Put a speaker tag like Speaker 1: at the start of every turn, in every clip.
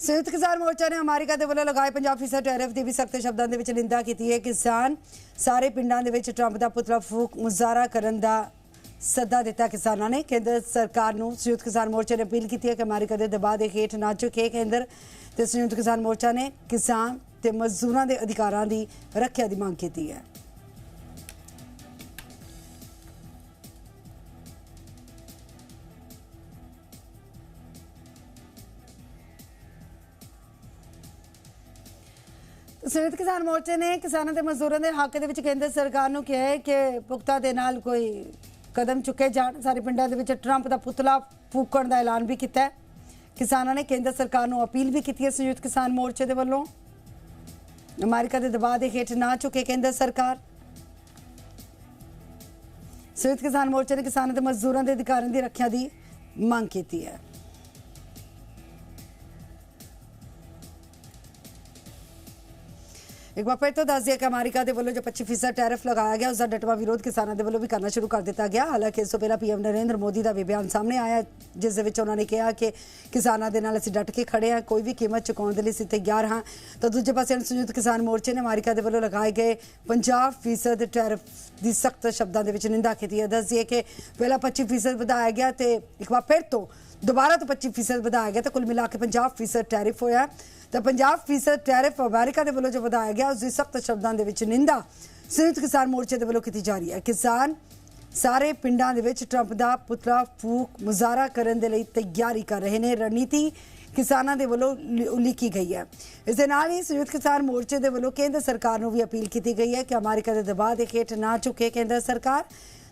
Speaker 1: ਸੰਯੁਕਤ ਕਿਸਾਨ ਮੋਰਚਾ ਨੇ ਅਮਰੀਕਾ ਦੇ ਵੱਲੋਂ ਲਗਾਏ 50% ਟੈਰਿਫ ਦੀ ਵੀ ਸਖਤ ਸ਼ਬਦਾਂ ਦੇ ਵਿੱਚ ਨਿੰਦਾ ਕੀਤੀ ਹੈ। ਕਿਸਾਨ ਸਾਰੇ ਪਿੰਡਾਂ ਦੇ ਵਿੱਚ ਟਰੰਪ ਦਾ ਪੁਤਲਾ ਫੂਕ ਮੁਜ਼ਾਹਰਾ ਕਰਨ ਦਾ ਸੱਦਾ ਦਿੱਤਾ ਕਿਸਾਨਾਂ ਨੇ। ਕੇਂਦਰ ਸਰਕਾਰ ਨੂੰ ਸੰਯੁਕਤ ਕਿਸਾਨ ਮੋਰਚੇ ਨੇ ਅਪੀਲ ਕੀਤੀ ਹੈ ਕਿ ਅਮਰੀਕਾ ਦੇ ਦਬਾਅ ਦੇ ਹੇਠ ਨਾ ਝੁਕੇ ਕੇਂਦਰ ਤੇ ਸੰਯੁਕਤ ਕਿਸਾਨ ਮੋਰਚਾ ਨੇ ਕਿਸਾਨ ਤੇ ਮਜ਼ਦੂਰਾਂ ਦੇ ਅਧਿਕਾਰਾਂ ਦੀ ਰੱਖਿਆ ਦੀ ਮੰਗ ਕੀਤੀ ਹੈ। ਸੰਯੁਕਤ ਕਿਸਾਨ ਮੋਰਚੇ ਨੇ ਕਿਸਾਨਾਂ ਤੇ ਮਜ਼ਦੂਰਾਂ ਦੇ ਹੱਕ ਦੇ ਵਿੱਚ ਕੇਂਦਰ ਸਰਕਾਰ ਨੂੰ ਕਿਹਾ ਹੈ ਕਿ ਪੁਖਤਾ ਦੇ ਨਾਲ ਕੋਈ ਕਦਮ ਚੁੱਕੇ ਜਾਣ। ਸਾਰੇ ਪਿੰਡਾਂ ਦੇ ਵਿੱਚ ਟਰੰਪ ਦਾ ਪੁਤਲਾ ਫੂਕਣ ਦਾ ਐਲਾਨ ਵੀ ਕੀਤਾ ਹੈ। ਕਿਸਾਨਾਂ ਨੇ ਕੇਂਦਰ ਸਰਕਾਰ ਨੂੰ ਅਪੀਲ ਵੀ ਕੀਤੀ ਹੈ ਸੰਯੁਕਤ ਕਿਸਾਨ ਮੋਰਚੇ ਦੇ ਵੱਲੋਂ। ਅਮਰੀਕਾ ਦੇ ਦਬਾਅ ਦੇ ਹੇਠ ਨਾ ਚੁੱਕੇ ਕੇਂਦਰ ਸਰਕਾਰ। ਸੰਯੁਕਤ ਕਿਸਾਨ ਮੋਰਚੇ ਨੇ ਕਿਸਾਨਾਂ ਤੇ ਮਜ਼ਦੂਰਾਂ ਦੇ ਅਧਿਕਾਰਾਂ ਦੀ ਰੱਖਿਆ ਦੀ ਮੰਗ ਕੀਤੀ ਹੈ। ਇੱਕ ਵਾਰ ਫਿਰ ਤੋਂ ਦੱਸ ਦਿਆ ਕਿ ਅਮਰੀਕਾ ਦੇ ਵੱਲੋਂ ਜੋ 25% ਟੈਰਿਫ ਲਗਾਇਆ ਗਿਆ, ਉਸ ਦਾ ਡਟਵਾ ਵਿਰੋਧ ਕਿਸਾਨਾਂ ਦੇ ਵੱਲੋਂ ਵੀ ਕਰਨਾ ਸ਼ੁਰੂ ਕਰ ਦਿੱਤਾ ਗਿਆ। ਹਾਲਾਂਕਿ ਇਸ ਤੋਂ ਪਹਿਲਾਂ ਪੀਐਮ ਨਰਿੰਦਰ ਮੋਦੀ ਦਾ ਵੀ ਬਿਆਨ ਸਾਹਮਣੇ ਆਇਆ ਜਿਸ ਦੇ ਵਿੱਚ ਉਹਨਾਂ ਨੇ ਕਿਹਾ ਕਿ ਕਿਸਾਨਾਂ ਦੇ ਨਾਲ ਅਸੀਂ ਡਟ ਕੇ ਖੜੇ ਹਾਂ, ਕੋਈ ਵੀ ਕੀਮਤ ਚੁਕਾਉਣ ਦੇ ਲਈ ਅਸੀਂ ਤਿਆਰ ਹਾਂ। ਤਾਂ ਦੂਜੇ ਪਾਸੇ ਸੰਯੁਕਤ ਕਿਸਾਨ ਮੋਰਚੇ ਨੇ ਅਮਰੀਕਾ ਦੇ ਵੱਲੋਂ ਲਗਾਏ ਗਏ 50% ਟੈਰਿਫ ਦੀ ਸਖਤ ਸ਼ਬਦਾਂ ਦੇ ਵਿੱਚ ਨਿੰਦਾ ਕੀਤੀ ਹੈ। ਦੱਸ ਦਈਏ ਕਿ ਪਹਿਲਾਂ 25% ਵਧਾਇਆ ਗਿਆ ਤੇ ਇੱਕ ਵਾਰ ਫਿਰ ਤੋਂ ਦੁਬਾਰਾ ਤੋਂ 25% ਵਧਾਇਆ ਗਿਆ ਤਾਂ ਕੁੱਲ ਮਿਲਾ ਕੇ 50% ਟੈਰਿਫ ਹੋਇਆ ਤਾਂ 50% ਟੈਰਿਫ ਅਮਰੀਕਾ ਦੇ ਵੱਲੋਂ ਜੋ ਵਧਾਇਆ ਗਿਆ, ਉਸ ਦੀ ਸਖਤ ਸ਼ਬਦਾਂ ਦੇ ਵਿੱਚ ਨਿੰਦਾ ਸੰਯੁਕਤ ਕਿਸਾਨ ਮੋਰਚੇ ਦੇ ਵੱਲੋਂ ਕੀਤੀ ਜਾ ਰਹੀ ਹੈ। ਕਿਸਾਨ ਸਾਰੇ ਪਿੰਡਾਂ ਦੇ ਵਿੱਚ ਟਰੰਪ ਦਾ ਪੁਤਲਾ ਫੂਕ ਮੁਜ਼ਾਹਰਾ ਕਰਨ ਦੇ ਲਈ ਤਿਆਰੀ ਕਰ ਰਹੇ ਨੇ। ਰਣਨੀਤੀ ਕਿਸਾਨਾਂ ਦੇ ਵੱਲੋਂ ਉਲੀਕੀ ਗਈ ਹੈ। ਇਸ ਦੇ ਨਾਲ ਹੀ ਸੰਯੁਕਤ ਕਿਸਾਨ ਮੋਰਚੇ ਦੇ ਵੱਲੋਂ ਕੇਂਦਰ ਸਰਕਾਰ ਨੂੰ ਵੀ ਅਪੀਲ ਕੀਤੀ ਗਈ ਹੈ ਕਿ ਅਮਰੀਕਾ ਦੇ ਦਬਾਅ ਦੇ ਹੇਠ ਨਾ ਝੁਕੇ ਕੇਂਦਰ ਸਰਕਾਰ।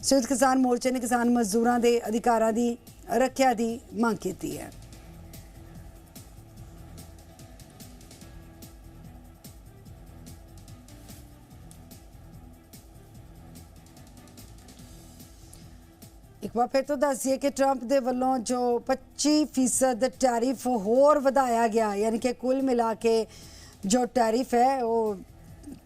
Speaker 1: ਸੰਯੁਕਤ ਕਿਸਾਨ ਮੋਰਚੇ ਨੇ ਕਿਸਾਨ ਮਜ਼ਦੂਰਾਂ ਦੇ ਅਧਿਕਾਰਾਂ ਦੀ ਰੱਖਿਆ ਦੀ ਮੰਗ ਕੀਤੀ ਹੈ। ਇੱਕ ਵਾਰ ਫਿਰ ਤੋਂ ਦੱਸੀਏ ਕਿ ਟਰੰਪ ਦੇ ਵੱਲੋਂ ਜੋ 25% ਟੈਰਿਫ ਹੋਰ ਵਧਾਇਆ ਗਿਆ, ਯਾਨੀ ਕਿ ਕੁੱਲ ਮਿਲਾ ਕੇ ਜੋ ਟੈਰਿਫ ਹੈ, ਉਹ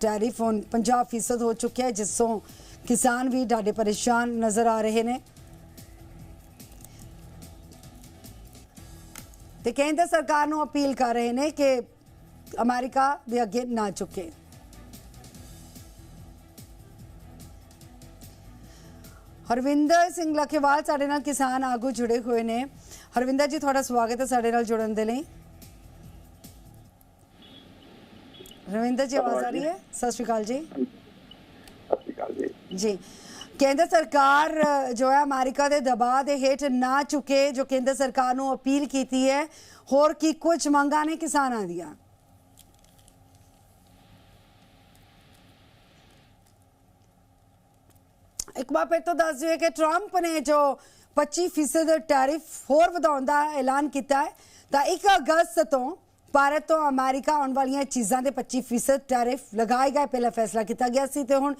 Speaker 1: ਟੈਰਿਫ ਹੁਣ 50% ਹੋ ਚੁੱਕਿਆ ਹੈ, ਜਿਸ ਤੋਂ ਕਿਸਾਨ ਵੀ ਡਾਢੇ ਪਰੇਸ਼ਾਨ ਨਜ਼ਰ ਆ ਰਹੇ ਨੇ। ਤੇ ਕੇਂਦਰ ਸਰਕਾਰ ਨੂੰ ਅਪੀਲ ਕਰ ਰਹੇ ਨੇ ਕਿ ਅਮਰੀਕਾ ਦੇ ਅੱਗੇ ਨਾ ਝੁਕੇ। ਹਰਵਿੰਦਰ ਸਿੰਘ ਲਖੇਵਾਲ ਸਾਡੇ ਨਾਲ ਕਿਸਾਨ ਆਗੂ ਜੁੜੇ ਹੋਏ ਨੇ। ਹਰਵਿੰਦਰ ਜੀ ਤੁਹਾਡਾ ਸਵਾਗਤ ਹੈ ਸਾਡੇ ਨਾਲ ਜੁੜਨ ਦੇ ਲਈ। ਰਵਿੰਦਰ ਜੀ ਆਵਾਜ਼ ਆ ਰਹੀ ਹੈ? ਸਤਿ ਸ਼੍ਰੀ ਅਕਾਲ ਜੀ।
Speaker 2: ਸਤਿ ਸ਼੍ਰੀ ਅਕਾਲ ਜੀ।
Speaker 1: ਜੀ। ਕੇਂਦਰ ਸਰਕਾਰ, ਜੋ ਹੈ ਅਮਰੀਕਾ ਦੇ ਦਬਾਅ ਦੇ ਹੇਠ ਨਾ ਚੁਕੇ, ਜੋ ਕੇਂਦਰ ਸਰਕਾਰ ਨੂੰ ਅਪੀਲ ਕੀਤੀ ਹੈ, ਹੋਰ ਕੀ ਕੁਝ ਮੰਗਾਂ ਨੇ ਕਿਸਾਨਾਂ ਦੀਆਂ? ਇੱਕ ਵਾਰ ਫਿਰ ਤੋਂ ਦੱਸ ਦਿਓ ਕਿ ਟਰੰਪ ਨੇ ਜੋ 25% ਟੈਰਿਫ ਹੋਰ ਵਧਾਉਣ ਦਾ ਐਲਾਨ ਕੀਤਾ ਹੈ, ਤਾਂ 1 ਅਗਸਤ ਤੋਂ ਭਾਰਤ ਤੋਂ ਅਮਰੀਕਾ ਆਉਣ ਵਾਲੀਆਂ ਚੀਜ਼ਾਂ ਦੇ 25% ਟੈਰਿਫ ਲਗਾਏ ਗਏ। ਪਹਿਲਾ ਫੈਸਲਾ ਕੀਤਾ ਗਿਆ ਸੀ ਤੇ ਹੁਣ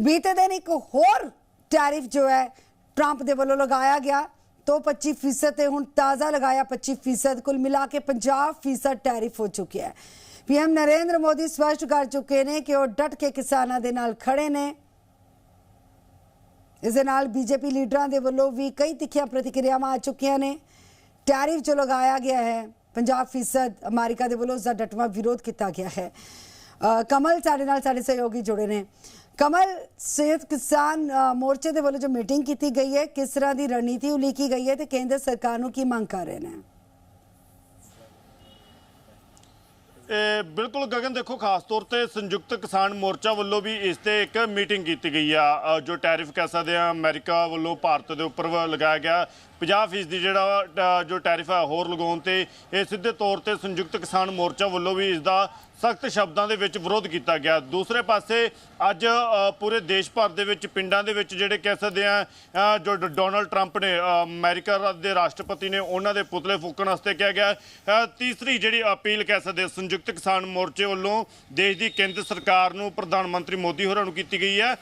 Speaker 1: ਬੀਤੇ ਦਿਨ ਇੱਕ ਹੋਰ ਟੈਰਿਫ ਜੋ ਹੈ ਟਰੰਪ ਦੇ ਵੱਲੋਂ ਲਗਾਇਆ ਗਿਆ। ਤੋਂ 25% ਤੇ ਹੁਣ ਤਾਜ਼ਾ ਲਗਾਇਆ 25% ਕੁੱਲ ਮਿਲਾ ਕੇ 50% ਟੈਰਿਫ ਹੋ ਚੁੱਕਿਆ ਹੈ। ਪੀਐਮ ਨਰਿੰਦਰ ਮੋਦੀ ਸਪਸ਼ਟ ਕਰ ਚੁੱਕੇ ਨੇ ਕਿ ਉਹ ਡਟ ਕੇ ਕਿਸਾਨਾਂ ਦੇ ਨਾਲ ਖੜੇ ਨੇ। ਇਸ ਦੇ ਨਾਲ ਬੀਜੇਪੀ ਲੀਡਰਾਂ ਦੇ ਵੱਲੋਂ ਵੀ ਕਈ ਤਿੱਖੀਆਂ ਪ੍ਰਤੀਕਿਰਿਆਵਾਂ ਆ ਚੁੱਕੀਆਂ ਨੇ। ਟੈਰਿਫ ਜੋ ਲਗਾਇਆ ਗਿਆ ਹੈ 50% ਅਮਰੀਕਾ ਦੇ ਵੱਲੋਂ ਉਸ ਦਾ ਡਟਵਾ ਵਿਰੋਧ ਕੀਤਾ ਗਿਆ ਹੈ। ਅ, ਕਮਲ ਸਾਡੇ ਨਾਲ ਸਾਡੇ ਸਹਿਯੋਗੀ ਜੁੜੇ ਨੇ। ਕਮਲ, ਸਿਹਤ ਕਿਸਾਨ ਮੋਰਚੇ ਦੇ ਵੱਲੋਂ ਜੋ ਮੀਟਿੰਗ ਕੀਤੀ ਗਈ ਹੈ, ਕਿਸ ਤਰ੍ਹਾਂ ਦੀ ਰਣਨੀਤੀ ਉਲੀਕੀ ਗਈ ਹੈ ਤੇ ਕੇਂਦਰ ਸਰਕਾਰ ਨੂੰ ਕੀ ਮੰਗ ਕਰ ਰਹੇ ਨੇ?
Speaker 3: ਇਹ ਬਿਲਕੁਲ ਗਗਨ ਦੇਖੋ, ਖਾਸ ਤੌਰ ਤੇ ਸੰਯੁਕਤ ਕਿਸਾਨ ਮੋਰਚਾ ਵੱਲੋਂ ਵੀ ਇਸ ਤੇ ਇੱਕ ਮੀਟਿੰਗ ਕੀਤੀ ਗਈ ਆ। ਜੋ ਟੈਰਿਫ ਕਹਿ ਸਕਦੇ ਆ, ਅਮਰੀਕਾ ਵੱਲੋਂ ਭਾਰਤ ਦੇ ਉੱਪਰ ਲਗਾਇਆ ਗਿਆ 50% ਜਿਹੜਾ ਅ, ਜੋ ਟੈਰਿਫ ਹੈ ਹੋਰ ਲਗਾਉਣ ਤੇ ਇਹ ਸਿੱਧੇ ਤੌਰ ਤੇ ਸੰਯੁਕਤ ਕਿਸਾਨ ਮੋਰਚਾ ਵੱਲੋਂ ਵੀ ਇਸ ਦਾ ਸਖਤ ਸ਼ਬਦਾਂ ਦੇ ਵਿੱਚ ਵਿਰੋਧ ਕੀਤਾ ਗਿਆ। ਦੂਸਰੇ ਪਾਸੇ ਅੱਜ ਪੂਰੇ ਦੇਸ਼ ਭਰ ਦੇ ਵਿੱਚ ਪਿੰਡਾਂ ਦੇ ਵਿੱਚ ਜਿਹੜੇ ਕਹਿ ਸਕਦੇ ਆ ਜੋ ਡੋਨਲਡ ਟਰੰਪ ਨੇ ਅ, ਅਮਰੀਕਾ ਦੇ ਰਾਸ਼ਟਰਪਤੀ ਨੇ ਉਹਨਾਂ ਦੇ ਪੁਤਲੇ ਫੂਕਣ ਵਾਸਤੇ ਕਿਹਾ ਗਿਆ। ਤੀਸਰੀ ਜਿਹੜੀ ਅਪੀਲ ਕਹਿ ਸਕਦੇ ਸੰਯੁਕਤ ਕਿਸਾਨ ਮੋਰਚੇ ਵੱਲੋਂ ਦੇਸ਼ ਦੀ ਕੇਂਦਰ ਸਰਕਾਰ ਨੂੰ ਪ੍ਰਧਾਨ ਮੰਤਰੀ ਮੋਦੀ ਹੋਰਾਂ ਨੂੰ ਕੀਤੀ ਗਈ ਹੈ।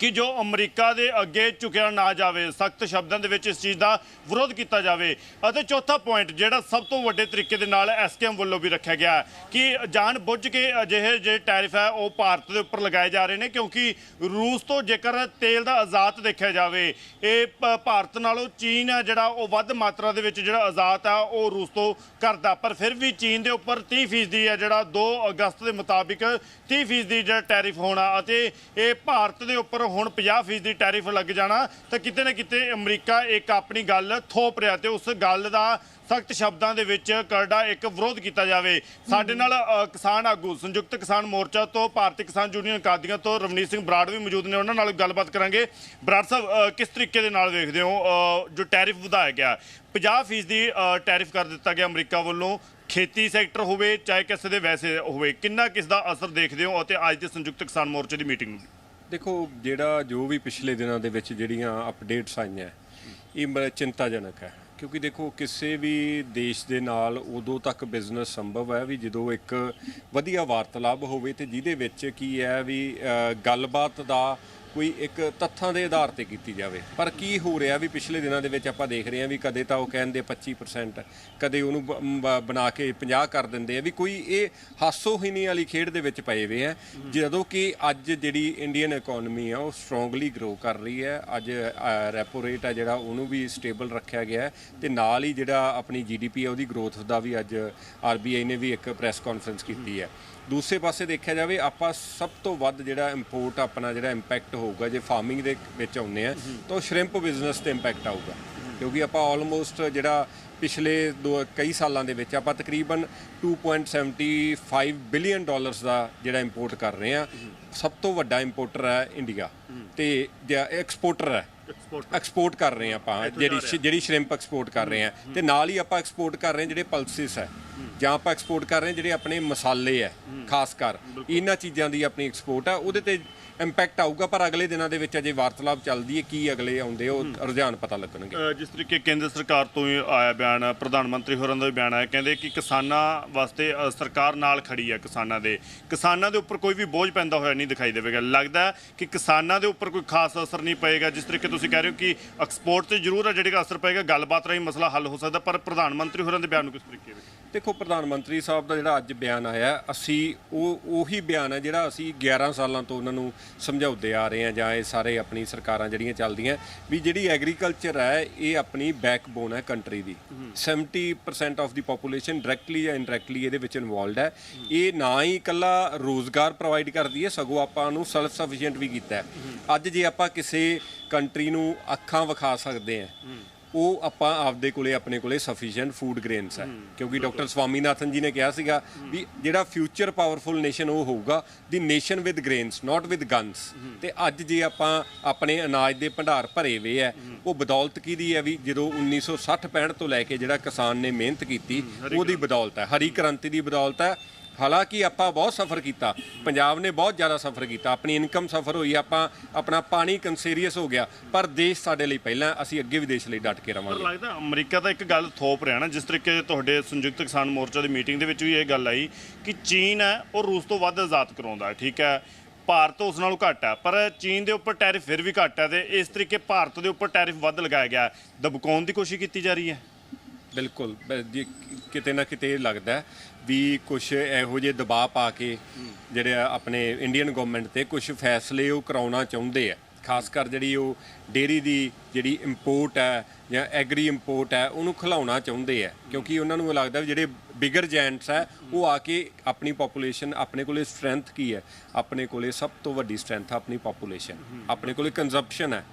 Speaker 3: ਕਿ ਜੋ ਅਮਰੀਕਾ ਦੇ ਅੱਗੇ ਝੁਕਿਆ ਨਾ ਜਾਵੇ, ਸਖਤ ਸ਼ਬਦਾਂ ਦੇ ਵਿੱਚ ਇਸ ਚੀਜ਼ ਦਾ ਵਿਰੋਧ ਕੀਤਾ ਜਾਵੇ। ਅਤੇ ਚੌਥਾ ਪੁਆਇੰਟ ਜਿਹੜਾ ਸਭ ਤੋਂ ਵੱਡੇ ਤਰੀਕੇ ਦੇ ਨਾਲ ਐਸਕੇਐਮ ਵੱਲੋਂ ਵੀ ਰੱਖਿਆ ਗਿਆ ਕਿ ਜਾਣ ਬੁੱਝ ਕੇ ਅਜਿਹੇ ਜੇ ਟੈਰਿਫ ਹੈ, ਉਹ ਭਾਰਤ ਦੇ ਉੱਪਰ ਲਗਾਏ ਜਾ ਰਹੇ ਨੇ, ਕਿਉਂਕਿ ਰੂਸ ਤੋਂ ਜੇਕਰ ਤੇਲ ਦਾ ਆਜ਼ਾਦ ਦੇਖਿਆ ਜਾਵੇ, ਇਹ ਭ- ਭਾਰਤ ਨਾਲੋਂ ਚੀਨ ਹੈ ਜਿਹੜਾ ਉਹ ਵੱਧ ਮਾਤਰਾ ਦੇ ਵਿੱਚ ਜਿਹੜਾ ਆਜ਼ਾਦ ਆ ਉਹ ਰੂਸ ਤੋਂ ਕਰਦਾ। ਪਰ ਫਿਰ ਵੀ ਚੀਨ ਦੇ ਉੱਪਰ 30% ਹੈ ਜਿਹੜਾ 2 ਅਗਸਤ ਦੇ ਮੁਤਾਬਿਕ 30% ਜਿਹੜਾ ਟੈਰਿਫ ਹੋਣਾ ਅਤੇ ਇਹ ਭਾਰਤ ਦੇ ਉੱਪਰ ਹੁਣ 50% ਦੀ ਟੈਰਿਫ ਲੱਗ ਜਾਣਾ ਤਾਂ ਕਿਤੇ ਨਾ ਕਿਤੇ ਅਮਰੀਕਾ ਇੱਕ ਆਪਣੀ ਗੱਲ ਥੋਪ ਰਿਹਾ ਤੇ ਉਸ ਗੱਲ ਦਾ ਸਖਤ ਸ਼ਬਦਾਂ ਦੇ ਵਿੱਚ ਕਰੜਾ ਇੱਕ ਵਿਰੋਧ ਕੀਤਾ ਜਾਵੇ। ਸਾਡੇ ਨਾਲ ਕਿਸਾਨ ਆਗੂ, ਸੰਯੁਕਤ ਕਿਸਾਨ ਮੋਰਚਾ ਤੋਂ ਭਾਰਤੀ ਕਿਸਾਨ ਯੂਨੀਅਨ ਕਾਦੀਆਂ ਤੋਂ ਰਵਨੀਤ ਸਿੰਘ ਬਰਾੜ ਵੀ ਮੌਜੂਦ ਨੇ। ਉਹਨਾਂ ਨਾਲ ਗੱਲਬਾਤ ਕਰਾਂਗੇ। ਬਰਾੜ ਸਾਹਿਬ ਕਿਸ ਤਰੀਕੇ ਦੇ ਨਾਲ ਵੇਖਦੇ ਹੋ ਜੋ ਟੈਰਿਫ ਵਧਾਇਆ ਗਿਆ? 50% ਦੀ ਟੈਰਿਫ ਕਰ ਦਿੱਤਾ ਗਿਆ ਅਮਰੀਕਾ ਵੱਲੋਂ। ਖੇਤੀ ਸੈਕਟਰ ਹੋਵੇ, ਚਾਹੇ ਕਿਸੇ ਦੇ ਵੈਸੇ ਹੋਵੇ, ਕਿੰਨਾ ਕਿਸ ਦਾ ਅਸਰ ਦੇਖਦੇ ਹੋ ਅਤੇ ਅੱਜ ਦੇ ਸੰਯੁਕਤ ਕਿਸਾਨ ਮੋਰਚੇ ਦੀ ਮੀਟਿੰਗ ਨੂੰ?
Speaker 4: ਦੇਖੋ, ਜਿਹੜਾ ਜੋ ਵੀ ਪਿਛਲੇ ਦਿਨਾਂ ਦੇ ਵਿੱਚ ਜਿਹੜੀਆਂ ਅਪਡੇਟਸ ਆਈਆਂ, ਇਹ ਮ- ਚਿੰਤਾਜਨਕ ਹੈ। ਕਿਉਂਕਿ ਦੇਖੋ, ਕਿਸੇ ਵੀ ਦੇਸ਼ ਦੇ ਨਾਲ ਉਦੋਂ ਤੱਕ ਬਿਜ਼ਨਸ ਸੰਭਵ ਹੈ ਵੀ ਜਦੋਂ ਇੱਕ ਵਧੀਆ ਵਾਰਤਾਲਾਪ ਹੋਵੇ ਤੇ ਜਿਹਦੇ ਵਿੱਚ ਕੀ ਹੈ ਵੀ ਗੱਲਬਾਤ ਦਾ ਕੋਈ ਇੱਕ ਤੱਥਾਂ ਦੇ ਆਧਾਰ ਤੇ ਕੀਤੀ ਜਾਵੇ। ਪਰ ਕੀ ਹੋ ਰਿਹਾ ਵੀ ਪਿਛਲੇ ਦਿਨਾਂ ਦੇ ਵਿੱਚ ਆਪਾਂ ਦੇਖ ਰਹੇ ਹਾਂ ਵੀ ਕਦੇ ਤਾਂ ਉਹ ਕਹਿੰਦੇ 25% ਕਦੇ ਉਹਨੂੰ ਬ- ਬ- ਬਣਾ ਕੇ 50 ਕਰ ਦਿੰਦੇ ਆ ਵੀ ਕੋਈ ਇਹ ਹਾਸੋਹੀਣੀ ਵਾਲੀ ਖੇਡ ਦੇ ਵਿੱਚ ਪਏ ਹੋਏ ਆ। ਜਦੋਂ ਕਿ ਅੱਜ ਜਿਹੜੀ ਇੰਡੀਅਨ ਇਕਨੋਮੀ ਆ, ਉਹ ਸਟਰੋਂਗਲੀ ਗਰੋ ਕਰ ਰਹੀ ਹੈ। ਅੱਜ ਰੈਪੋ ਰੇਟ ਆ ਜਿਹੜਾ ਉਹਨੂੰ ਵੀ ਸਟੇਬਲ ਰੱਖਿਆ ਗਿਆ ਹੈ ਤੇ ਨਾਲ ਹੀ ਜਿਹੜਾ ਆਪਣੀ ਜੀਡੀਪੀ ਆ, ਉਹਦੀ ਗਰੋਥ ਦਾ ਵੀ ਅੱਜ ਆਰਬੀਆਈ ਨੇ ਵੀ ਇੱਕ ਪ੍ਰੈਸ ਕਾਨਫਰੰਸ ਕੀਤੀ ਹੈ। ਦੂਸਰੇ ਪਾਸੇ ਦੇਖਿਆ ਜਾਵੇ, ਆਪਾਂ ਸਭ ਤੋਂ ਵੱਧ ਜਿਹੜਾ ਇੰਪੋਰਟ ਆਪਣਾ ਜਿਹੜਾ ਇੰਪੈਕਟ ਹੋਊਗਾ ਜੇ ਫਾਰਮਿੰਗ ਦੇ ਵਿੱਚ ਆਉਂਦੇ ਆ ਤਾਂ ਉਹ ਸ਼੍ਰਿੰਪ ਬਿਜ਼ਨਸ ਤੇ ਇੰਪੈਕਟ ਆਊਗਾ। ਕਿਉਂਕਿ ਆਪਾਂ ਆਲਮੋਸਟ ਜਿਹੜਾ ਪਿਛਲੇ ਦੋ ਕਈ ਸਾਲਾਂ ਦੇ ਵਿੱਚ ਆਪਾਂ ਤਕਰੀਬਨ 2.75 ਬਿਲੀਅਨ ਡਾਲਰਸ ਦਾ ਜਿਹੜਾ ਇੰਪੋਰਟ ਕਰ ਰਹੇ ਆ ਸਭ ਤੋਂ ਵੱਡਾ ਇੰਪੋਰਟਰ ਹੈ ਇੰਡੀਆ ਤੇ ਐਕਸਪੋਰਟਰ ਹੈ। ਐਕਸਪੋਰਟ ਕਰ ਰਹੇ ਆ ਆਪਾਂ ਜਿਹੜੀ ਜਿਹੜੀ ਸ਼੍ਰਿੰਪ ਐਕਸਪੋਰਟ ਕਰ ਰਹੇ ਆ ਤੇ ਨਾਲ ਹੀ ਆਪਾਂ ਐਕਸਪੋਰਟ ਕਰ ਰਹੇ ਜਿਹੜੇ ਪਲਸਿਸ ਹੈ। ਜਾਂ ਆਪਾਂ ਐਕਸਪੋਰਟ ਕਰ ਰਹੇ ਜਿਹੜੇ ਆਪਣੇ ਮਸਾਲੇ ਹੈ ਖਾਸ ਕਰ। ਇਹਨਾਂ ਚੀਜ਼ਾਂ ਦੀ ਆਪਣੀ ਐਕਸਪੋਰਟ ਆ। ਉਹਦੇ ਤੇ ਇੰਪੈਕਟ ਆਊਗਾ ਪਰ ਅਗਲੇ ਦਿਨਾਂ ਦੇ ਵਿੱਚ ਅਜੇ ਵਾਰਤਾਲਾਪ ਚੱਲਦੀ ਹੈ ਕੀ ਅਗਲੇ ਆਉਂਦੇ ਉਹ ਰੁਝਾਨ ਪਤਾ ਲੱਗਣਗੇ।
Speaker 3: ਜਿਸ ਤਰੀਕੇ ਕੇਂਦਰ ਸਰਕਾਰ ਤੋਂ ਹੀ ਆਇਆ ਬਿਆਨ ਪ੍ਰਧਾਨ ਮੰਤਰੀ ਹੋਰਾਂ ਦਾ ਵੀ ਬਿਆਨ ਆਇਆ ਕਹਿੰਦੇ ਕਿ ਕਿਸਾਨਾਂ ਵਾਸਤੇ ਸਰਕਾਰ ਨਾਲ ਖੜੀ ਹੈ ਕਿਸਾਨਾਂ ਦੇ। ਕਿਸਾਨਾਂ ਦੇ ਉੱਪਰ ਕੋਈ ਵੀ ਬੋਝ ਪੈਂਦਾ ਹੋਇਆ ਨਹੀਂ ਦਿਖਾਈ ਦੇਵੇਗਾ। ਲੱਗਦਾ ਕਿ ਕਿਸਾਨਾਂ ਦੇ ਉੱਪਰ ਕੋਈ ਖਾਸ ਅਸਰ ਨਹੀਂ ਪਏਗਾ ਜਿਸ ਤਰੀਕੇ ਤੁਸੀਂ ਕਹਿ ਰਹੇ ਹੋ ਕਿ ਐਕਸਪੋਰਟ ਤੇ ਜ਼ਰੂਰ ਜਿਹੜਾ ਅਸਰ ਪਏਗਾ, ਗੱਲਬਾਤ ਰਾਹੀਂ ਮਸਲਾ ਹੱਲ ਹੋ ਸਕਦਾ, ਪਰ ਪ੍ਰਧਾਨ ਮੰਤਰੀ ਹੋਰਾਂ ਦੇ ਬਿਆਨ ਨੂੰ ਕਿਸ ਤਰੀਕੇ ਵੇਖਦੇ
Speaker 4: ਦੇਖੋ, ਪ੍ਰਧਾਨ ਮੰਤਰੀ ਸਾਹਿਬ ਦਾ ਜਿਹੜਾ ਅੱਜ ਬਿਆਨ ਆਇਆ, ਅਸੀਂ ਉਹ, ਉਹੀ ਬਿਆਨ ਹੈ ਜਿਹੜਾ ਅਸੀਂ 11 ਸਾਲਾਂ ਤੋਂ ਉਹਨਾਂ ਨੂੰ ਸਮਝਾਉਂਦੇ ਆ ਰਹੇ ਹਾਂ ਜਾਂ ਇਹ ਸਾਰੇ ਆਪਣੀ ਸਰਕਾਰਾਂ ਜਿਹੜੀਆਂ ਚੱਲਦੀਆਂ, ਵੀ ਜਿਹੜੀ ਐਗਰੀਕਲਚਰ ਹੈ, ਇਹ ਆਪਣੀ ਬੈਕਬੋਨ ਹੈ ਕੰਟਰੀ ਦੀ। 70% ਆਫ ਦੀ ਪੋਪੂਲੇਸ਼ਨ ਡਾਇਰੈਕਟਲੀ ਜਾਂ ਇਨਡਾਇਰੈਕਟਲੀ ਇਹਦੇ ਵਿੱਚ ਇਨਵੋਲਡ ਹੈ। ਇਹ ਨਾ ਹੀ ਇਕੱਲਾ ਰੋਜ਼ਗਾਰ ਪ੍ਰੋਵਾਈਡ ਕਰਦੀ ਹੈ, ਸਗੋਂ ਆਪਾਂ ਨੂੰ ਸੈਲਫ ਸਫੀਸ਼ੀਐਂਟ ਵੀ ਕੀਤਾ ਹੈ। ਅੱਜ ਜੇ ਆਪਾਂ ਕਿਸੇ ਕੰਟਰੀ ਨੂੰ ਅੱਖਾਂ ਵਿਖਾ ਸਕਦੇ ਹਾਂ। ਉਹ ਆਪਾਂ ਆਪਦੇ ਕੋਲੇ ਆਪਣੇ ਕੋਲੇ ਸਫੀਸ਼ੀਐਂਟ ਫੂਡ ਗ੍ਰੇਨਸ ਹੈ। ਕਿਉਂਕਿ ਡਾਕਟਰ ਸਵਾਮੀਨਾਥਨ ਜੀ ਨੇ ਕਿਹਾ ਸੀਗਾ ਵੀ ਜਿਹੜਾ ਫਿਊਚਰ ਪਾਵਰਫੁਲ ਨੇਸ਼ਨ ਉਹ ਹੋਊਗਾ the nation with grains not with guns ਤੇ ਅੱਜ ਜੇ ਆਪਾਂ ਆਪਣੇ ਅਨਾਜ ਦੇ ਭੰਡਾਰ ਭਰੇ ਹੋਏ ਹੈ। ਉਹ ਬਦੌਲਤ ਕਿਹਦੀ ਹੈ ਵੀ ਜਦੋਂ 1960 65 ਤੋਂ ਲੈ ਕੇ ਜਿਹੜਾ ਕਿਸਾਨ ਨੇ ਮਿਹਨਤ ਕੀਤੀ ਉਹਦੀ ਬਦੌਲਤ ਹੈ ਹਰੀ ਕ੍ਰਾਂਤੀ ਦੀ ਬਦੌਲਤ ਹੈ ਹਾਲਾਂਕਿ ਆਪਾਂ ਬਹੁਤ ਸਫ਼ਰ ਕੀਤਾ ਪੰਜਾਬ ਨੇ ਬਹੁਤ ਜ਼ਿਆਦਾ ਸਫ਼ਰ ਕੀਤਾ ਆਪਣੀ ਇਨਕਮ ਸਫ਼ਰ ਹੋਈ ਆਪਾਂ ਆਪਣਾ ਪਾਣੀ ਕੰਸੀਰੀਅਸ ਹੋ ਗਿਆ ਪਰ ਦੇਸ਼ ਸਾਡੇ ਲਈ ਪਹਿਲਾਂ ਅਸੀਂ ਅੱਗੇ ਵੀ ਦੇਸ਼ ਲਈ ਡਟ ਕੇ
Speaker 3: ਪਰ
Speaker 4: ਰਵਾਂਗੇ
Speaker 3: ਲੱਗਦਾ ਅਮਰੀਕਾ ਤਾਂ ਇੱਕ ਗੱਲ ਥੋਪ ਰਿਹਾ ਨਾ ਜਿਸ ਤਰੀਕੇ ਤੁਹਾਡੇ ਸੰਯੁਕਤ ਕਿਸਾਨ ਮੋਰਚਾ ਦੀ ਮੀਟਿੰਗ ਦੇ ਵਿੱਚ ਵੀ ਇਹ ਗੱਲ ਆਈ ਕਿ ਚੀਨ ਹੈ ਉਹ ਰੂਸ ਤੋਂ ਵੱਧ ਆਜ਼ਾਦ ਕਰਾਉਂਦਾ ਠੀਕ ਹੈ? ਭਾਰਤ ਉਸ ਨਾਲੋਂ ਘੱਟ ਹੈ ਪਰ ਚੀਨ ਦੇ ਉੱਪਰ ਟੈਰਿਫ ਫਿਰ ਵੀ ਘੱਟ ਹੈ ਤੇ ਇਸ ਤਰੀਕੇ ਭਾਰਤ ਦੇ ਉੱਪਰ ਟੈਰਿਫ ਵੱਧ ਲਗਾਇਆ ਗਿਆ। ਦਬਕਾਉਣ ਦੀ ਕੋਸ਼ਿਸ਼ ਕੀਤੀ ਜਾ ਰਹੀ ਹੈ।
Speaker 4: ਬਿਲਕੁਲ ਕਿਤੇ ਨਾ ਕਿਤੇ ਲੱਗਦਾ ਵੀ ਕੁਝ ਇਹੋ ਜਿਹੇ ਦਬਾਅ ਪਾ ਕੇ ਜਿਹੜੇ ਆਪਣੇ ਇੰਡੀਅਨ ਗਵਰਨਮੈਂਟ ਤੇ ਕੁਝ ਫੈਸਲੇ ਉਹ ਕਰਾਉਣਾ ਚਾਹੁੰਦੇ ਆ। ਖਾਸ ਕਰ ਜਿਹੜੀ ਉਹ ਡੇਰੀ ਦੀ ਜਿਹੜੀ ਇੰਪੋਰਟ ਹੈ ਜਾਂ ਐਗਰੀ ਇੰਪੋਰਟ ਹੈ ਉਹਨੂੰ ਖਿਲਾਉਣਾ ਚਾਹੁੰਦੇ ਆ। ਕਿਉਂਕਿ ਉਹਨਾਂ ਨੂੰ ਲੱਗਦਾ ਵੀ ਜਿਹੜੇ ਬਿਗਰ ਜੈਂਟਸ ਹੈ ਉਹ ਆ ਕੇ ਆਪਣੀ ਪੋਪੂਲੇਸ਼ਨ ਆਪਣੇ ਕੋਲੇ ਸਟਰੈਂਥ ਕੀ ਹੈ ਆਪਣੇ ਕੋਲੇ ਸਭ ਤੋਂ ਵੱਡੀ ਸਟਰੈਂਥ ਆਪਣੀ ਪੋਪੂਲੇਸ਼ਨ ਆਪਣੇ ਕੋਲੇ ਕੰਜ਼ੰਪਸ਼ਨ ਹੈ।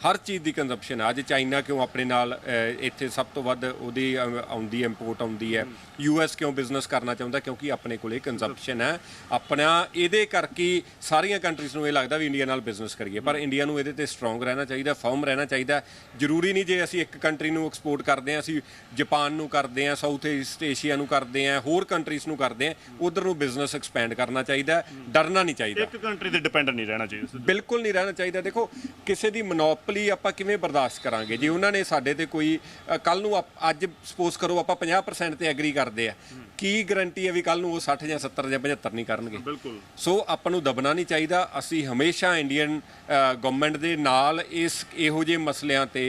Speaker 4: ਹਰ ਚੀਜ਼ ਦੀ ਕੰਜ਼ੰਪਸ਼ਨ ਅੱਜ ਚਾਈਨਾ ਕਿਉਂ ਆਪਣੇ ਨਾਲ ਇੱਥੇ ਸਭ ਤੋਂ ਵੱਧ ਉਹਦੀ ਆਉਂਦੀ ਇੰਪੋਰਟ ਆਉਂਦੀ ਹੈ। ਯੂਐਸ ਕਿਉਂ ਬਿਜ਼ਨਸ ਕਰਨਾ ਚਾਹੁੰਦਾ? ਕਿਉਂਕਿ ਆਪਣੇ ਕੋਲੇ ਕੰਜ਼ੰਪਸ਼ਨ ਹੈ। ਆਪਣਾ ਇਹਦੇ ਕਰਕੇ ਸਾਰੀਆਂ ਕੰਟਰੀਜ਼ ਨੂੰ ਇਹ ਲੱਗਦਾ ਵੀ ਇੰਡੀਆ ਨਾਲ ਬਿਜ਼ਨਸ ਕਰੀਏ। ਪਰ ਇੰਡੀਆ ਨੂੰ ਇਹਦੇ ਤੇ ਸਟਰੋਂਗ ਰਹਿਣਾ ਚਾਹੀਦਾ ਫਰਮ ਰਹਿਣਾ ਚਾਹੀਦਾ। ਜ਼ਰੂਰੀ ਨਹੀਂ ਜੇ ਅਸੀਂ ਇੱਕ ਕੰਟਰੀ ਨੂੰ ਐਕਸਪੋਰਟ ਕਰਦੇ ਹਾਂ ਅਸੀਂ ਜਾਪਾਨ ਨੂੰ ਕਰਦੇ ਹਾਂ ਸਾਊਥ ਈਸਟ ਏਸ਼ੀਆ ਨੂੰ ਕਰਦੇ ਹਾਂ ਹੋਰ ਕੰਟਰੀਜ਼ ਨੂੰ ਕਰਦੇ ਹਾਂ ਉਧਰ ਨੂੰ ਬਿਜ਼ਨਸ ਐਕਸਪੈਂਡ ਕਰਨਾ ਚਾਹੀਦਾ ਡਰਨਾ ਨਹੀਂ ਚਾਹੀਦਾ।
Speaker 3: ਇੱਕ ਕੰਟਰੀ ਤੇ ਡਿਪੈਂਡ ਨਹੀਂ ਰਹਿਣਾ ਚਾਹੀਦਾ।
Speaker 4: ਬਿਲਕੁਲ ਨਹੀਂ ਰਹਿਣਾ ਚਾਹੀਦਾ। ਦੇਖੋ ਕਿਸੇ ਦੀ ਲਈ ਆਪਾਂ ਕਿਵੇਂ ਬਰਦਾਸ਼ਤ ਕਰਾਂਗੇ? ਜੇ ਉਹਨਾਂ ਨੇ ਸਾਡੇ ਤੇ ਕੋਈ ਕੱਲ ਨੂੰ ਅੱਜ ਸਪੋਜ਼ ਕਰੋ ਆਪਾਂ 50% ਤੇ ਐਗਰੀ ਕਰਦੇ ਆ ਕੀ ਗਾਰੰਟੀ ਹੈ ਵੀ ਕੱਲ ਨੂੰ ਉਹ 60 ਜਾਂ 70 ਜਾਂ 75 ਨਹੀਂ ਕਰਨਗੇ?
Speaker 3: ਬਿਲਕੁਲ।
Speaker 4: ਸੋ ਆਪਾਂ ਨੂੰ ਦਬਣਾ ਨਹੀਂ ਚਾਹੀਦਾ। ਅਸੀਂ ਹਮੇਸ਼ਾ ਇੰਡੀਅਨ ਗਵਰਨਮੈਂਟ ਦੇ ਨਾਲ ਇਸ ਇਹੋ ਜਿਹੇ ਮਸਲਿਆਂ ਤੇ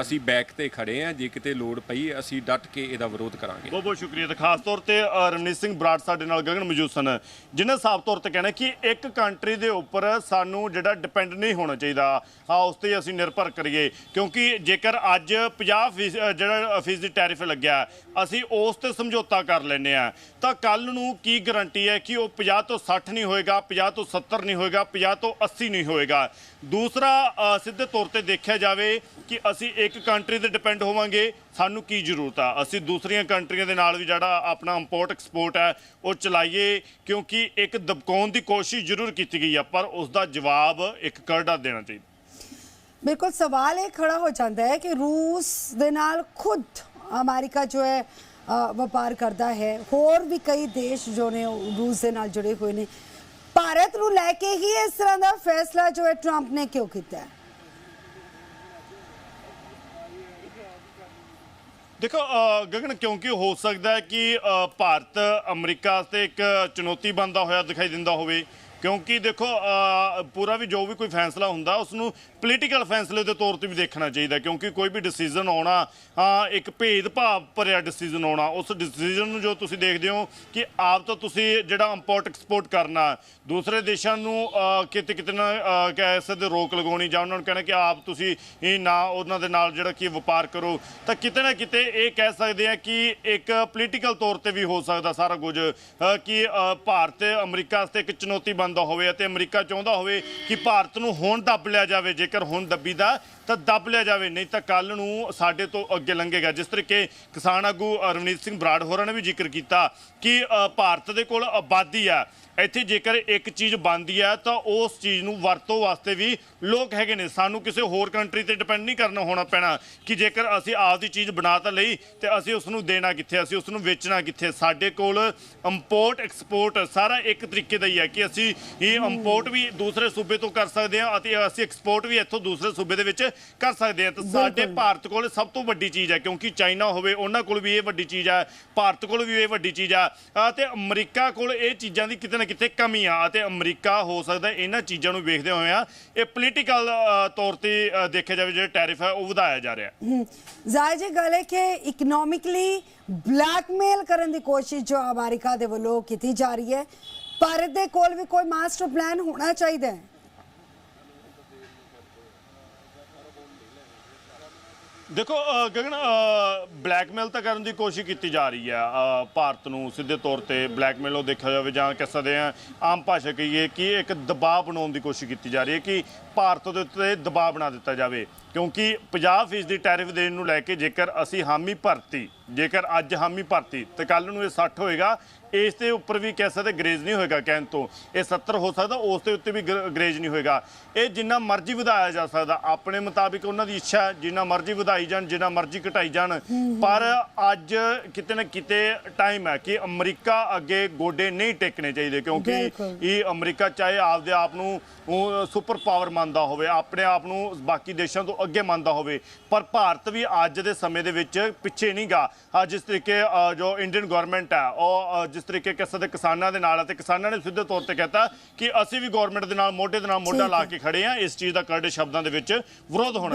Speaker 4: ਅਸੀਂ ਬੈਕ ਤੇ ਖੜੇ ਆ ਜੇ ਕਿਤੇ ਲੋੜ ਪਈ ਅਸੀਂ ਡਟ ਕੇ ਇਹਦਾ ਵਿਰੋਧ ਕਰਾਂਗੇ।
Speaker 3: ਬਹੁਤ ਬਹੁਤ ਸ਼ੁਕਰੀਆ ਤੇ ਖਾਸ ਤੌਰ ਤੇ ਰਮਨੀਤ ਸਿੰਘ ਬਰਾੜ ਸਾਡੇ ਨਾਲ ਗਗਨ ਮੌਜੂਦ ਸਨ। ਜਿਨ੍ਹਾਂ ਸਾਫ਼ ਤੌਰ ਤੇ ਕਹਿਣਾ ਕਿ ਇੱਕ ਕੰਟਰੀ ਦੇ ਉੱਪਰ ਸਾਨੂੰ ਜਿਹੜਾ ਡਿਪੈਂਡ ਨਹੀਂ ਹੋਣਾ ਚਾਹੀਦਾ ਹਾਂ ਉਸ ਤੇ ਅਸੀਂ ਨਿਰਭਰ ਕਰੀਏ। ਕਿਉਂਕਿ ਜੇਕਰ ਅੱਜ 50 ਫੀਸ ਅ, ਜਿਹੜਾ ਫੀਸਦੀ ਟੈਰਿਫ ਲੱਗਿਆ ਅਸੀਂ ਉਸ ਤੇ ਸਮਝੌਤਾ ਕਰ ਲੈਨੇ ਆ ਤਾਂ ਕੱਲ ਨੂੰ ਕੀ ਗਾਰੰਟੀ ਹੈ ਕਿ ਉਹ 50 ਤੋਂ 60 ਨਹੀਂ ਹੋਏਗਾ 50 ਤੋਂ 70 ਨਹੀਂ ਹੋਏਗਾ 50 ਤੋਂ 80 ਨਹੀਂ ਹੋਏਗਾ? ਦੂਸਰਾ ਸਿੱਧੇ ਤੌਰ ਤੇ ਦੇਖਿਆ ਜਾਵੇ ਕਿ ਅਸੀਂ ਇੱਕ ਕੰਟਰੀ ਤੇ ਡਿਪੈਂਡ ਹੋਵਾਂਗੇ, ਸਾਨੂੰ ਕੀ ਜ਼ਰੂਰਤ ਆ? ਅਸੀਂ ਦੂਸਰੀਆਂ ਕੰਟਰੀਆਂ ਦੇ ਨਾਲ ਵੀ ਜਿਹੜਾ ਆਪਣਾ ਇੰਪੋਰਟ ਐਕਸਪੋਰਟ ਹੈ, ਉਹ ਚਲਾਈਏ, ਕਿਉਂਕਿ ਇੱਕ ਦਬਕਾਉਣ ਦੀ ਕੋਸ਼ਿਸ਼ ਜ਼ਰੂਰ ਕੀਤੀ ਗਈ ਆ, ਪਰ ਉਸ ਦਾ ਜਵਾਬ ਇੱਕ ਕਰੜਾ ਦੇਣਾ ਚਾਹੀਦਾ।
Speaker 1: ਬਿਲਕੁਲ, ਸਵਾਲ ਇਹ ਖੜਾ ਹੋ ਜਾਂਦਾ ਹੈ ਕਿ ਰੂਸ ਦੇ ਨਾਲ ਖੁਦ ਅਮਰੀਕਾ ਜੋ ਹੈ ਵਪਾਰ ਕਰਦਾ ਹੈ। ਹੋਰ ਵੀ ਕਈ ਦੇਸ਼ ਜੋ ਨੇ ਰੂਸ ਦੇ ਨਾਲ ਜੁੜੇ ਹੋਏ ਨੇ। ਭਾਰਤ ਨੂੰ ਲੈ ਕੇ ਹੀ ਇਸ ਤਰ੍ਹਾਂ ਦਾ ਫੈਸਲਾ ਜੋ ਹੈ ਟਰੰਪ ਨੇ ਕਿਉਂ ਕੀਤਾ? ਹੈ
Speaker 3: ਦੇਖੋ ਗਗਨ, ਕਿਉਂਕਿ ਹੋ ਸਕਦਾ ਹੈ ਕਿ ਭਾਰਤ ਅਮਰੀਕਾ ਤੇ ਇੱਕ ਚੁਣੌਤੀ ਬਣਦਾ ਹੋਇਆ ਦਿਖਾਈ ਦਿੰਦਾ ਹੋਵੇ। ਕਿਉਂਕਿ ਦੇਖੋ ਪੂਰਾ ਵੀ ਜੋ ਵੀ ਕੋਈ ਫੈਸਲਾ ਹੁੰਦਾ ਉਸ ਨੂੰ ਪੋਲੀਟੀਕਲ ਫੈਸਲੇ ਦੇ ਤੌਰ ਤੇ ਵੀ ਦੇਖਣਾ ਚਾਹੀਦਾ, ਕਿਉਂਕਿ ਕੋਈ ਵੀ ਡਿਸੀਜਨ ਆਉਣਾ ਇੱਕ ਭੇਦਭਾਵ ਭਰਿਆ ਡਿਸੀਜਨ ਆਉਣਾ, ਉਸ ਡਿਸੀਜਨ ਨੂੰ ਜੋ ਤੁਸੀਂ ਦੇਖਦੇ ਹੋ ਕਿ ਆਪ ਤਾਂ ਤੁਸੀਂ ਜਿਹੜਾ ਇੰਪੋਰਟ ਐਕਸਪੋਰਟ ਕਰਨਾ, ਦੂਸਰੇ ਦੇਸ਼ਾਂ ਨੂੰ ਕਿਤੇ ਕਿਤੇ ਨਾ ਕਹਿ ਸਕਦੇ ਰੋਕ ਲਗਾਉਣੀ ਜਾਂ ਉਹਨਾਂ ਨੂੰ ਕਹਿਣਾ ਕਿ ਆਪ ਤੁਸੀਂ ਇਹ ਨਾ, ਉਹਨਾਂ ਦੇ ਨਾਲ ਜਿਹੜਾ ਕਿ ਵਪਾਰ ਕਰੋ, ਤਾਂ ਕਿਤੇ ਨਾ ਕਿਤੇ ਇਹ ਕਹਿ ਸਕਦੇ ਆ ਕਿ ਇੱਕ ਪੋਲੀਟੀਕਲ ਤੌਰ ਤੇ ਵੀ ਹੋ ਸਕਦਾ ਸਾਰਾ ਕੁਝ ਕਿ ਭਾਰਤ ਅਮਰੀਕਾ ਵਾਸਤੇ ਇੱਕ ਚੁਣੌਤੀ ਬਣਦਾ ਹੋਵੇ ਅਤੇ ਅਮਰੀਕਾ ਚਾਹੁੰਦਾ ਹੋਵੇ ਕਿ ਭਾਰਤ ਨੂੰ ਹੁਣ ਦੱਬ ਲਿਆ ਜਾਵੇ ਜੇਕਰ ਹੁਣ ਦੱਬੀ ਦਾ ਤਾਂ ਦੱਬ ਲਿਆ ਜਾਵੇ ਨਹੀਂ ਤਾਂ ਕੱਲ ਨੂੰ ਸਾਡੇ ਤੋਂ ਅੱਗੇ ਲੰਘੇਗਾ। ਜਿਸ ਤਰੀਕੇ ਕਿਸਾਨ ਆਗੂ ਰਵਨੀਤ ਸਿੰਘ ਬਰਾੜ ਹੋਰਾਂ ਨੇ ਵੀ ਜ਼ਿਕਰ ਕੀਤਾ ਕਿ ਅ, ਭਾਰਤ ਦੇ ਕੋਲ ਆਬਾਦੀ ਆ ਇੱਥੇ ਜੇਕਰ ਇੱਕ ਚੀਜ਼ ਬਣਦੀ ਹੈ ਤਾਂ ਉਸ ਚੀਜ਼ ਨੂੰ ਵਰਤੋਂ ਵਾਸਤੇ ਵੀ ਲੋਕ ਹੈਗੇ ਨੇ। ਸਾਨੂੰ ਕਿਸੇ ਹੋਰ ਕੰਟਰੀ ਤੇ ਡਿਪੈਂਡ ਨਹੀਂ ਕਰਨਾ ਹੋਣਾ ਪੈਣਾ ਕਿ ਜੇਕਰ ਅਸੀਂ ਆਪਦੀ ਚੀਜ਼ ਬਣਾ ਤਾਂ ਲਈ ਤੇ ਅਸੀਂ ਉਸ ਨੂੰ ਦੇਣਾ ਕਿੱਥੇ ਅਸੀਂ ਉਸ ਨੂੰ ਵੇਚਣਾ ਕਿੱਥੇ। ਸਾਡੇ ਕੋਲ ਇੰਪੋਰਟ ਐਕਸਪੋਰਟ ਸਾਰਾ ਇੱਕ ਤਰੀਕੇ ਦਾ ਹੀ ਹੈ ਕਿ ਅਸੀਂ ਇਹ ਇੰਪੋਰਟ ਵੀ ਦੂਸਰੇ ਸੂਬੇ ਤੋਂ ਕਰ ਸਕਦੇ ਹਾਂ ਅਤੇ ਅਸੀਂ ਐਕਸਪੋਰਟ ਵੀ ਇੱਥੋਂ ਦੂਸਰੇ ਸੂਬੇ ਦੇ ਵਿੱਚ ਕਰ ਸਕਦੇ ਹਾਂ। ਤਾਂ ਸਾਡੇ। ਭਾਰਤ ਕੋਲ ਸਭ ਤੋਂ ਵੱਡੀ ਚੀਜ਼ ਹੈ ਕਿਉਂਕਿ ਚਾਈਨਾ ਹੋਵੇ ਉਹਨਾਂ ਕੋਲ ਵੀ ਇਹ ਵੱਡੀ ਚੀਜ਼ ਹੈ ਭਾਰਤ ਕੋਲ ਵੀ ਇਹ ਵੱਡੀ ਚੀਜ਼ ਆ ਅ, ਤੇ ਅਮਰੀਕਾ ਕੋਲ ਇਹ ਚੀਜ਼ਾਂ ਦੀ ਕਿਤੇ ਨਾ ਕਿਤੇ ਕਮੀ ਆ ਅਤੇ ਅਮਰੀਕਾ ਹੋ ਸਕਦਾ ਇਹਨਾਂ ਚੀਜ਼ਾਂ ਨੂੰ ਵੇਖਦੇ ਹੋਏ ਆ, ਇਹ ਪੋਲੀਟੀਕਲ ਤੌਰ ਤੇ ਦੇਖਿਆ ਜਾਵੇ ਜਿਹੜਾ ਟੈਰਿਫ ਹੈ, ਉਹ ਵਧਾਇਆ ਜਾ ਰਿਹਾ
Speaker 1: ਜ਼ਾਹਿਰ ਜੀ ਗੱਲ ਹੈ ਕਿ ਇਕਨੋਮਿਕਲੀ ਬਲੈਕਮੇਲ ਕਰਨ ਦੀ ਕੋਸ਼ਿਸ਼ ਜੋ ਅਮਰੀਕਾ ਦੇ ਵੱਲੋਂ ਕੀਤੀ ਜਾ ਰਹੀ ਹੈ ਭਾਰਤ ਦੇ ਕੋਲ ਵੀ ਕੋਈ ਮਾਸਟਰ ਪਲਾਨ ਹੋਣਾ ਚਾਹੀਦਾ ਹੈ।
Speaker 3: ਦੇਖੋ ਗਗਨ ਬਲੈਕਮੇਲ ਤਾਂ ਕਰਨ ਦੀ ਕੋਸ਼ਿਸ਼ ਕੀਤੀ ਜਾ ਰਹੀ ਹੈ ਭਾਰਤ ਨੂੰ ਸਿੱਧੇ ਤੌਰ ਤੇ ਬਲੈਕਮੇਲ ਉਹ ਦੇਖਿਆ ਜਾਵੇ ਜਾਂ ਕਹਿ ਸਕਦੇ ਆ, ਆਮ ਭਾਸ਼ਾ ਕਹੀਏ ਕਿ ਇੱਕ ਦਬਾਅ ਬਣਾਉਣ ਦੀ ਕੋਸ਼ਿਸ਼ ਕੀਤੀ ਜਾ ਰਹੀ ਹੈ ਕਿ ਭਾਰਤ ਦੇ ਉੱਤੇ ਦਬਾਅ ਬਣਾ ਦਿੱਤਾ ਜਾਵੇ। ਕਿਉਂਕਿ 50% ਦੀ ਟੈਰਿਫ ਦੇਣ ਨੂੰ ਲੈ ਕੇ ਜੇਕਰ ਅਸੀਂ ਹਾਮੀ ਭਰਤੀ, ਜੇਕਰ ਅੱਜ ਹਾਮੀ ਭਰਤੀ ਤੇ ਕੱਲ ਨੂੰ ਇਹ 60 ਹੋਏਗਾ ਇਸ ਦੇ ਉੱਪਰ ਵੀ ਕਹਿ ਸਕਦੇ ਗਰੇਜ ਨਹੀਂ ਹੋਏਗਾ ਕਹਿਣ ਤੋਂ। ਇਹ 70 ਹੋ ਸਕਦਾ ਉਸ ਦੇ ਉੱਤੇ ਵੀ ਗਰ- ਗਰੇਜ ਨਹੀਂ ਹੋਏਗਾ। ਇਹ ਜਿੰਨਾ ਮਰਜ਼ੀ ਵਧਾਇਆ ਜਾ ਸਕਦਾ ਆਪਣੇ ਮੁਤਾਬਿਕ ਉਹਨਾਂ ਦੀ ਇੱਛਾ ਜਿੰਨਾ ਮਰਜ਼ੀ ਵਧਾਈ ਜਾਣ ਜਿੰਨਾ ਮਰਜ਼ੀ ਘਟਾਈ ਜਾਣ। ਪਰ ਅੱਜ ਕਿਤੇ ਨਾ ਕਿਤੇ ਟਾਈਮ ਹੈ ਕਿ ਅਮਰੀਕਾ ਅੱਗੇ ਗੋਡੇ ਨਹੀਂ ਟੇਕਣੇ ਚਾਹੀਦੇ ਕਿਉਂਕਿ। ਇਹ ਅਮਰੀਕਾ ਚਾਹੇ ਆਪਦੇ ਆਪ ਨੂੰ ਸੁਪਰ ਪਾਵਰ ਮੰਨਦਾ ਹੋਵੇ ਆਪਣੇ ਆਪ ਨੂੰ ਬਾਕੀ ਦੇਸ਼ਾਂ ਤੋਂ ਅੱਗੇ ਮੰਨਦਾ ਹੋਵੇ ਪਰ ਭਾਰਤ ਵੀ ਅੱਜ ਦੇ ਸਮੇਂ ਦੇ ਵਿੱਚ ਪਿੱਛੇ ਨਹੀਂਗਾ ਜਿਸ ਤਰੀਕੇ ਜੋ ਇੰਡੀਅਨ ਗਵਰਨਮੈਂਟ ਹੈ ਉਹ ਜਿਸ ਤਰੀਕੇ ਕਿਸੇ ਦੇ ਕਿਸਾਨਾਂ ਦੇ ਨਾਲ ਹੈ ਤੇ ਕਿਸਾਨਾਂ ਨੇ ਸਿੱਧੇ ਤੌਰ ਤੇ ਕਹਤਾ ਕਿ ਅਸੀਂ ਵੀ ਗਵਰਨਮੈਂਟ ਦੇ ਨਾਲ ਮੋਢੇ ਦੇ ਨਾਲ ਮੋਢਾ ਲਾ। ਕੇ ਖੜੇ ਆ। ਇਸ ਚੀਜ਼ ਦਾ ਕਰੜੇ ਸ਼ਬਦਾਂ ਦੇ ਵਿੱਚ ਵਿਰੋਧ ਹੋਣਾ